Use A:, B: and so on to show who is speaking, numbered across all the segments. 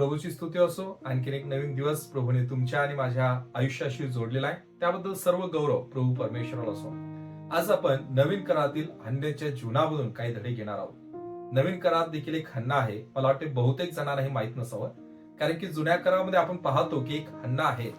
A: प्रभूची स्तुती असो आणखीन एक नवीन दिवस प्रभूने तुमच्या आणि माझ्या आयुष्याशी जोडलेला आहे. त्याबद्दल सर्व गौरव प्रभू परमेश्वराला असो. आज आपण नवीन करातील हन्याच्या जीवनामधून काही धडे घेणार आहोत. नवीन करात देखील एक हन्ना आहे. मला वाटते बहुतेक जणांना हे माहीत नसावं. कारण की जुन्या करामध्ये आपण पाहतो की एक हन्ना आहे.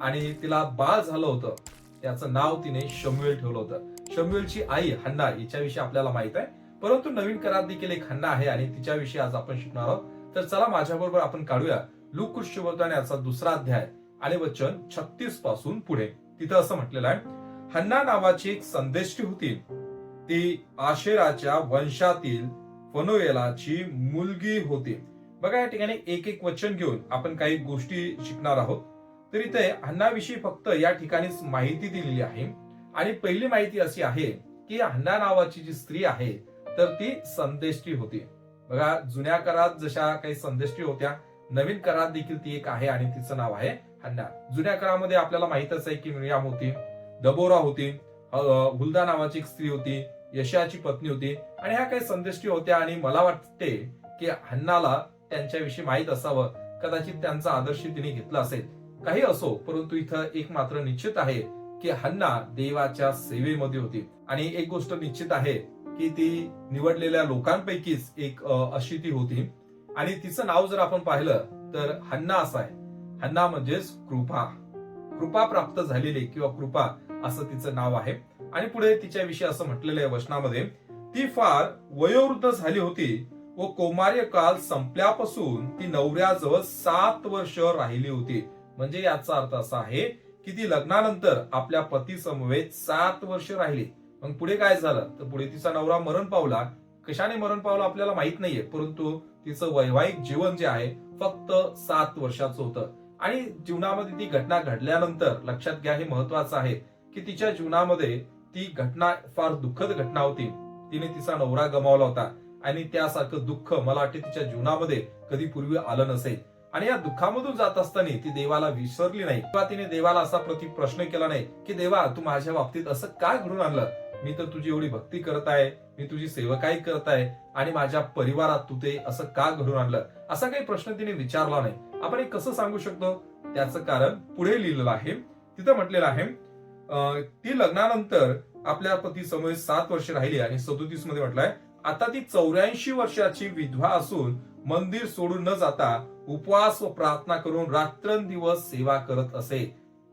A: आणि तिला बाळ झालं होतं. त्याचं नाव तिने शम्युएल ठेवलं होतं. शम्युएलची आई हन्ना हिच्याविषयी आपल्याला माहीत आहे. परंतु नवीन करात देखील एक हन्ना आहे आणि तिच्याविषयी आज आपण शिकणार आहोत. तर चला माझ्याबरोबर आपण काढूया लूक याचा दुसरा अध्याय. आणि वचन छत्तीसपासून पुढे. तिथं असं म्हटलेलं आहे हन्ना नावाची एक संदेष्टी होती. ती आशेराच्या वंशातील फनोएलाची मुलगी होती. बघा या ठिकाणी एक एक वचन घेऊन आपण काही गोष्टी शिकणार आहोत. तर इथे हन्नाविषयी फक्त या ठिकाणीच माहिती दिलेली आहे. आणि पहिली माहिती अशी आहे की हन्ना नावाची जी स्त्री आहे तर ती संदेष्टी होती. बघा जुन्या करात जशा काही संदेष्टी होत्या नवीन करात देखील ती एक आहे आणि तिचं नाव आहे हन्ना. जुन्या करामध्ये आपल्याला माहितच आहे की मिरियाम होती दबोरा होती हुलदा नावाची एक स्त्री होती यशाची पत्नी होती आणि ह्या काही संदेष्टी होत्या आणि मला वाटते की हन्नाला त्यांच्याविषयी माहीत असावं. कदाचित त्यांचा आदर्श तिने घेतला असेल. काही असो परंतु इथं एक मात्र निश्चित आहे की हन्ना देवाच्या सेवेमध्ये होती. आणि एक गोष्ट निश्चित आहे की ती निवडलेल्या लोकांपैकीच एक अशी ती होती. आणि तिचं नाव जर आपण पाहिलं तर हन्ना असं आहे. हन्ना म्हणजेच कृपा. कृपा प्राप्त झालेली किंवा कृपा असं तिचं नाव आहे. आणि पुढे तिच्याविषयी असं म्हटलेलं आहे वचनामध्ये ती फार वयोवृद्ध झाली होती व कौमार्य काल संपल्यापासून ती नवऱ्याजवळ सात वर्ष राहिली होती. म्हणजे याचा अर्थ असा आहे की ती लग्नानंतर आपल्या पती समवेत सात वर्ष राहिली. मग पुढे काय झालं? तर पुढे तिचा नवरा मरण पावला. कशाने मरण पावला आपल्याला माहीत नाहीये परंतु तिचं वैवाहिक जीवन जे आहे फक्त सात वर्षाचं होतं. आणि जीवनामध्ये ती घटना घडल्यानंतर लक्षात घ्या हे महत्वाचं आहे की तिच्या जीवनामध्ये ती घटना फार दुःखद घटना होती. तिने तिचा नवरा गमावला होता. आणि त्यासारखं दुःख मला वाटते तिच्या जीवनामध्ये कधी पूर्वी आलं नसेल आणि या दुःखामधून जात असताना ती देवाला विसरली नाही. किंवा तिने देवाला असा प्रति प्रश्न केला नाही की देवा तू माझ्या बाबतीत असं का घडून आणलं? मी तर तुझी एवढी भक्ती करत आहे मी तुझी सेवकाई करत आहे आणि माझ्या परिवारात तू ते असं का घडून आणलं? असा काही प्रश्न तिने विचारला नाही. आपण हे कसं सांगू शकतो? त्याचं कारण पुढे लिहिलेलं आहे. तिथं म्हटलेलं आहे ती लग्नानंतर आपल्या पती समोर सात वर्ष राहिली आणि सदोतीसमध्ये म्हटलंय आता ती चौऱ्याऐंशी वर्षाची विधवा असून मंदिर सोडून न जाता उपवास व प्रार्थना करून रात्रंदिवस सेवा करत असे.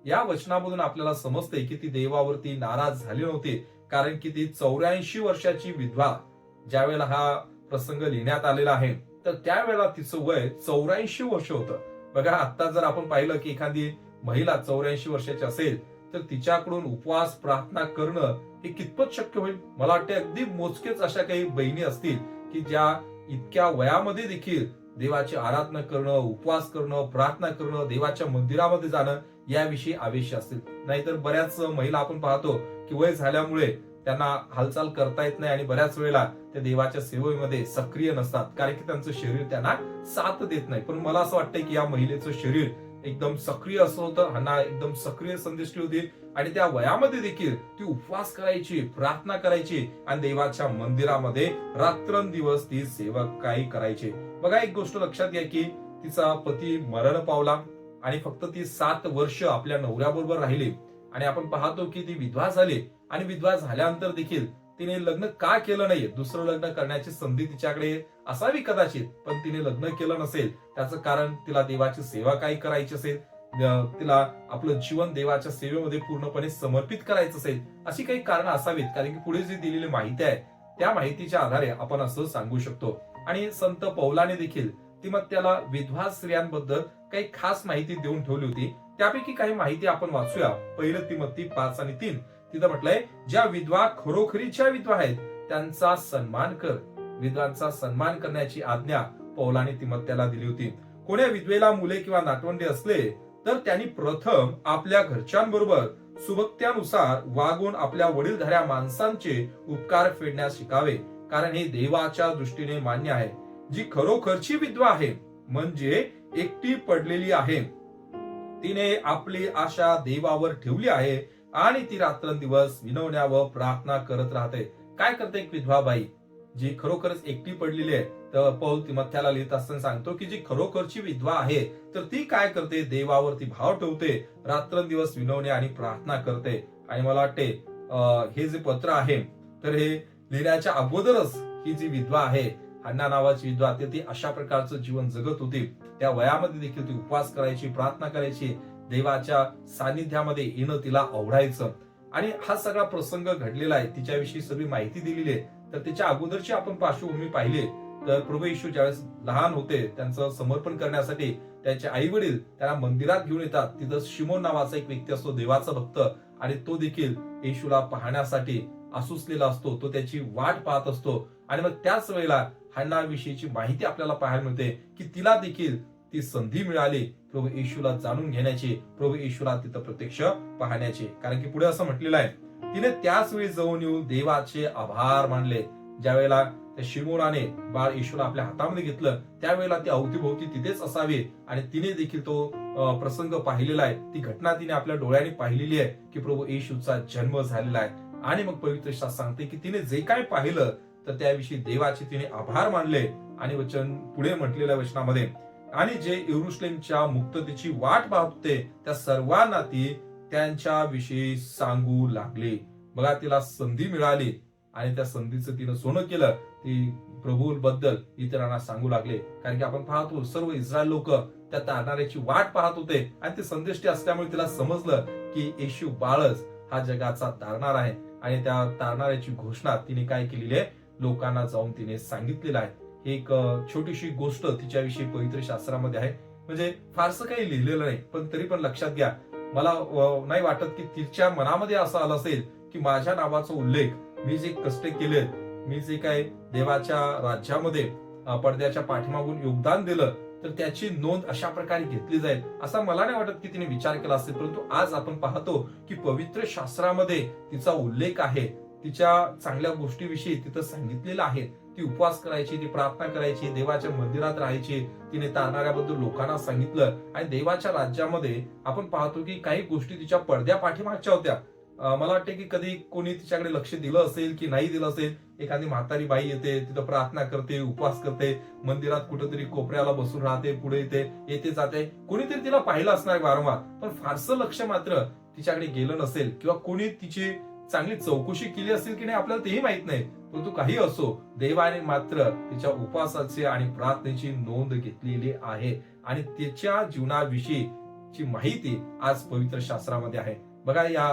A: या वचनामधून आपल्याला समजते की ती देवावरती नाराज झाली नव्हती. कारण की ती चौऱ्याऐंशी वर्षाची विधवा. ज्यावेळेला हा प्रसंग लिहिण्यात आलेला आहे तर त्यावेळेला तिचं वय चौऱ्याऐंशी वर्ष होतं. बघा आता जर आपण पाहिलं की एखादी महिला चौऱ्याऐंशी वर्षाची असेल तर तिच्याकडून उपवास प्रार्थना करणं हे कितपत शक्य होईल? मला वाटते अगदी मोजकेच अशा काही बहिणी असतील की ज्या इतक्या वयामध्ये देखील देवाची आराधना करणं उपवास करणं प्रार्थना करणं देवाच्या मंदिरामध्ये जाणं याविषयी आवेश असतील. नाहीतर बऱ्याच महिला आपण पाहतो की वय झाल्यामुळे त्यांना हालचाल करता येत नाही आणि बऱ्याच वेळेला त्या देवाच्या सेवेमध्ये सक्रिय नसतात. कारण की त्यांचं शरीर त्यांना साथ देत नाही. पण मला असं वाटतं की या महिलेचं शरीर एकदम सक्रिय असं होतं. हन्ना एकदम सक्रिय संदिष्टी होती आणि त्या वयामध्ये देखील ती उपवास करायची प्रार्थना करायची आणि देवाच्या मंदिरामध्ये रात्रंदिवस ती सेवकाई करायची. बघा एक गोष्ट लक्षात घ्या की तिचा पती मरण पावला आणि फक्त ती सात वर्ष आपल्या नवऱ्याबरोबर राहिली. आणि आपण पाहतो की ती विधवा झाली. आणि विधवा झाल्यानंतर देखील तिने लग्न का केलं नाही दुसरं लग्न करण्याची संधी तिच्याकडे असावी कदाचित पण तिने लग्न केलं नसेल त्याचं कारण तिला देवाची सेवा काही करायची असेल तिला आपलं जीवन देवाच्या सेवेमध्ये पूर्णपणे समर्पित करायचं असेल अशी काही कारण असावीत कारण की पुढे जी दिलेली माहिती आहे त्या माहितीच्या आधारे आपण असं सांगू शकतो. आणि संत पौलाने देखील ती मग त्याला विधवा स्त्रियांबद्दल काही खास माहिती देऊन ठेवली होती. त्यापैकी काही माहिती आपण वाचूया. पहिलं तिमत्ती पाच आणि तीन. तिथं म्हटलंय ज्या विधवा खरोखरीच्या विधवा आहेत त्यांचा सन्मान कर. विधवांचा सन्मान करण्याची आज्ञा पौलाने तिमत्याला दिली होती. कोण्या विधवेला मुले किंवा नातवंडे असले तर त्यांनी प्रथम आपल्या घरच्यांबरोबर सुबत्यानुसार वागून आपल्या वडीलधाऱ्या माणसांचे उपकार फेडण्यास शिकावे कारण हे देवाच्या दृष्टीने मान्य आहे. जी खरोखरची विधवा आहे म्हणजे एकटी पडलेली आहे. तिने आपली आशा देवावर ठेवली आहे आणि ती रात्रंदिवस विनवण्या व प्रार्थना करत राहते. काय करते एक विधवा बाई जी खरोखरच एकटी पडलेली आहे तर पौल तिमथ्याला लिहित असताना सांगतो की जी खरोखरची विधवा आहे तर ती काय करते? देवावरती भाव ठेवते रात्रंदिवस विनवणे आणि प्रार्थना करते. आणि मला वाटते अं, हे जे पत्र आहे तर हे लिहिण्याच्या अगोदरच ही जी विधवा आहे अण्णा नावाची विधवा ते ती अशा प्रकारचं जीवन जगत होती. त्या वयामध्ये देखील ती उपवास करायची प्रार्थना करायची देवाच्या सानिध्यामध्ये येणं तिला आवडायचं. आणि हा सगळा प्रसंग घडलेला आहे. तिच्याविषयी सगळी माहिती दिलेली आहे. तर त्याच्या अगोदरची आपण पार्श्वभूमी पाहिली तर प्रभू येशू ज्यावेळेस लहान होते त्यांचं समर्पण करण्यासाठी त्याचे आई वडील त्यांना मंदिरात घेऊन येतात. तिथं शिमोन नावाचा एक व्यक्ती असतो देवाचा भक्त. आणि तो देखील येशूला पाहण्यासाठी असुसलेला असतो. तो त्याची वाट पाहत असतो. आणि मग त्याच वेळेला हन्ना विषयीची माहिती आपल्याला पाहायला मिळते की तिला देखील ती संधी मिळाली प्रभू येशूला जाणून घेण्याची प्रभू येशूला तिथं प्रत्यक्ष पाहण्याची. कारण की पुढे असं म्हटलेलं आहे तिने त्याच वेळी जाऊन येऊन देवाचे आभार मानले. ज्यावेळेला त्या शिमोराने बाळ येशूला आपल्या हातामध्ये घेतलं त्यावेळेला ती अवतीभोवती तिथेच असावी. आणि तिने देखील तो प्रसंग पाहिलेला आहे. ती घटना तिने आपल्या डोळ्याने पाहिलेली आहे की प्रभू येशूचा जन्म झालेला आहे. आणि मग पवित्र शास्त्र सांगते की तिने जे काय पाहिलं तर त्याविषयी देवाचे तिने आभार मानले. आणि वचन पुढे म्हटलेल्या वचनामध्ये आणि जे युरुश्लेमच्या मुक्ततेची वाट पाहत होते त्या सर्वांना ती त्यांच्या विषयी सांगू लागली. बघा तिला संधी मिळाली आणि त्या संधीचं तिनं सोनं केलं. ती प्रभूबद्दल इतरांना सांगू लागले. कारण की आपण पाहतो सर्व इस्रायल लोक त्या तारणाऱ्याची वाट पाहत होते आणि ते संदेष्टी असल्यामुळे तिला समजलं की येशू बाळच हा जगाचा तारणार आहे. आणि त्या तारणाऱ्याची घोषणा तिने काय केलेली आहे? लोकांना जाऊन तिने सांगितलेलं आहे. एक छोटीशी गोष्ट तिच्याविषयी पवित्र शास्त्रामध्ये आहे. म्हणजे फारसं काही लिहिलेलं नाही पण तरी पण लक्षात घ्या. मला नाही वाटत की तिच्या मनामध्ये असं आलं असेल की माझ्या नावाचा उल्लेख मी जे कष्ट केले मी जे काय देवाच्या राज्यामध्ये पडद्याच्या पाठीमागून योगदान दिलं तर त्याची नोंद अशा प्रकारे घेतली जाईल असा मला नाही वाटत की तिने विचार केला असेल. परंतु आज आपण पाहतो की पवित्र शास्त्रामध्ये तिचा उल्लेख आहे. तिच्या चांगल्या गोष्टीविषयी तिथं सांगितलेलं आहे. ती उपवास करायची ती प्रार्थना करायची देवाच्या मंदिरात राहायची. तिने तारणाऱ्याबद्दल लोकांना सांगितलं आणि देवाच्या राज्यामध्ये आपण पाहतो की काही गोष्टी तिच्या पडद्या पाठीमागच्या होत्या. मला वाटते की कधी कोणी तिच्याकडे लक्ष दिलं असेल की नाही दिलं असेल एखादी म्हातारी बाई येते तिथं प्रार्थना करते उपवास करते मंदिरात कुठेतरी कोपऱ्याला बसून राहते पुढे येते येते जाते. कोणीतरी तिला पाहिलं असणार वारंवार. पण फारसं लक्ष मात्र तिच्याकडे गेलं नसेल किंवा कोणी तिची चांगली चौकशी केली असेल की नाही आपल्याला तेही माहीत नाही. परंतु काही असो देवाने मात्र तिच्या उपवासाची आणि प्रार्थनेची नोंद घेतलेली आहे. आणि तिच्या जीवनाविषयीची माहिती आज पवित्र शास्त्रामध्ये आहे. बघा या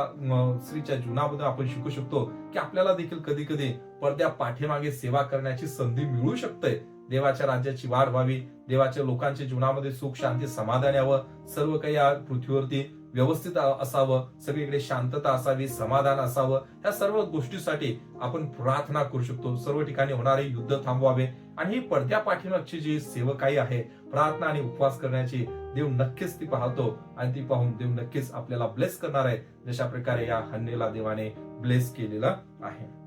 A: स्त्रीच्या जीवनामधून आपण शिकू शकतो की आपल्याला देखील कधी कधी पडद्या पाठीमागे सेवा करण्याची संधी मिळू शकते. देवाच्या राज्याची वाढ व्हावी देवाच्या लोकांच्या जीवनामध्ये सुख शांती समाधान यावं सर्व काही या पृथ्वीवरती व्यवस्थित असावं सगळीकडे शांतता असावी समाधान असावं या सर्व गोष्टीसाठी आपण प्रार्थना करू शकतो. सर्व ठिकाणी होणारे युद्ध थांबवावे. आणि ही पडद्या पाठीमागची जी सेवकाई आहे प्रार्थना आणि उपवास करण्याची देव नक्कीच ती पाहतो. आणि ती पाहून देव नक्कीच आपल्याला ब्लेस करणार आहे जशा प्रकारे या हन्नेला देवाने ब्लेस केलेला आहे.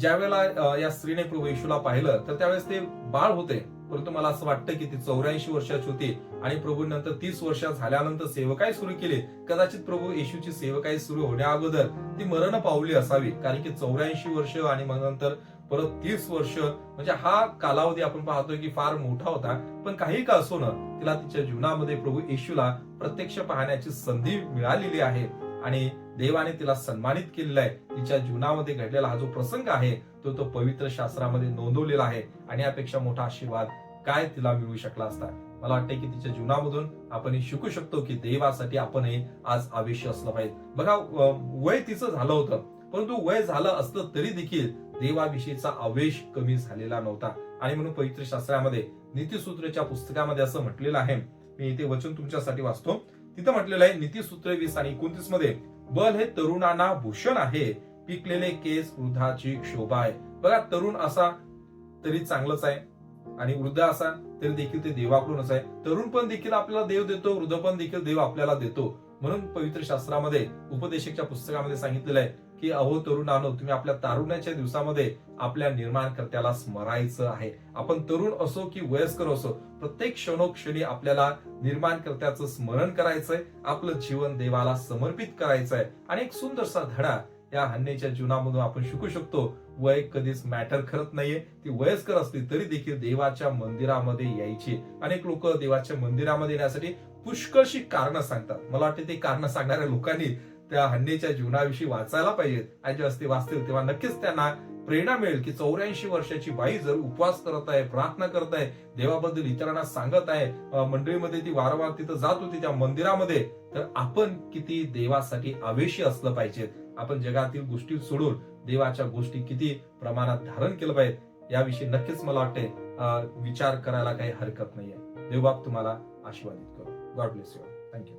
A: ज्यावेळेला या स्त्रीने प्रभू येशूला पाहिलं तर त्यावेळेस ते बाळ होते. परंतु मला असं वाटतं की ती चौऱ्याऐंशी वर्षाची होती आणि प्रभू नंतर तीस वर्ष झाल्यानंतर सेवकाय सुरू केले. कदाचित प्रभू येशूची सेवकाई सुरू होण्या अगोदर ती मरण पावली असावी. कारण की चौऱ्याऐंशी वर्ष आणि मग नंतर परत तीस वर्ष म्हणजे हा कालावधी आपण पाहतोय की फार मोठा होता. पण काही का असो ना तिला तिच्या जीवनामध्ये प्रभू येशूला प्रत्यक्ष पाहण्याची संधी मिळालेली आहे. आणि देवाने तिला सन्मानित केलेला आहे. तिच्या जीवनामध्ये घडलेला हा जो प्रसंग आहे तो तो पवित्र शास्त्रामध्ये नोंदवलेला आहे. आणि यापेक्षा मोठा आशीर्वाद काय तिला मिळू शकला असता? मला वाटते की तिच्या जीवनामधून आपण हे शिकू शकतो की देवासाठी आपण हे आज आवेश असलं पाहिजे. बघा वय तिचं झालं होतं. परंतु वय झालं असलं तरी देखील देवाविषयीचा आवेश कमी झालेला नव्हता. आणि म्हणून पवित्र शास्त्रामध्ये नीतीसूत्रच्या पुस्तकामध्ये असं म्हटलेलं आहे. मी इथे वचन तुमच्यासाठी वाचतो. तिथं म्हटलेलं आहे नीतिसूत्र वीस आणि एकोणतीसमध्ये बल हे तरुणांना भूषण आहे पिकलेले केस वृद्धाची शोभा आहे. बघा तरुण असा तरी चांगलंच आहे आणि वृद्ध असा तरी देखील ते देवाकडूनच आहे. तरुण पण देखील आपल्याला देव देतो वृद्ध पण देखील देव आपल्याला देतो. म्हणून पवित्र शास्त्रामध्ये उपदेशकच्या पुस्तकामध्ये सांगितलेलं आहे की अहो तरुणानो तुम्ही आपल्या तारुण्याच्या दिवसामध्ये आपल्या निर्माणकर्त्याला स्मरायचं आहे. आपण तरुण असो की वयस्कर असो प्रत्येक क्षणोक्षणी आपल्याला निर्माणकर्त्याचं स्मरण करायचंय आपलं जीवन देवाला समर्पित करायचंय. आणि एक सुंदरसा धडा या हन्नेच्या जीवनामधून आपण शिकू शकतो. वय कधीच मॅटर करत नाहीये. ती वयस्कर असली तरी देखील देवाच्या मंदिरामध्ये यायची. अनेक लोक देवाच्या मंदिरामध्ये येण्यासाठी पुष्कळशी कारणं सांगतात. मला वाटते ते कारणं सांगणाऱ्या लोकांनी त्या हन्नीच्या जीवनाविषयी वाचायला पाहिजेत. आणि जेव्हा ते वाचतील तेव्हा नक्कीच त्यांना प्रेरणा मिळेल की चौऱ्याऐंशी वर्षाची बाई जर उपवास करत आहे प्रार्थना करत आहे देवाबद्दल इतरांना सांगत आहे मंडळीमध्ये ती वारंवार तिथं जात होती त्या मंदिरामध्ये तर आपण किती देवासाठी आवेशी असलं पाहिजे आपण जगातील गोष्टी सोडून देवाच्या गोष्टी किती प्रमाणात धारण केलं पाहिजे याविषयी नक्कीच मला वाटते विचार करायला काही हरकत नाहीये. देवबाब तुम्हाला आशीर्वादित करू. God bless you thank you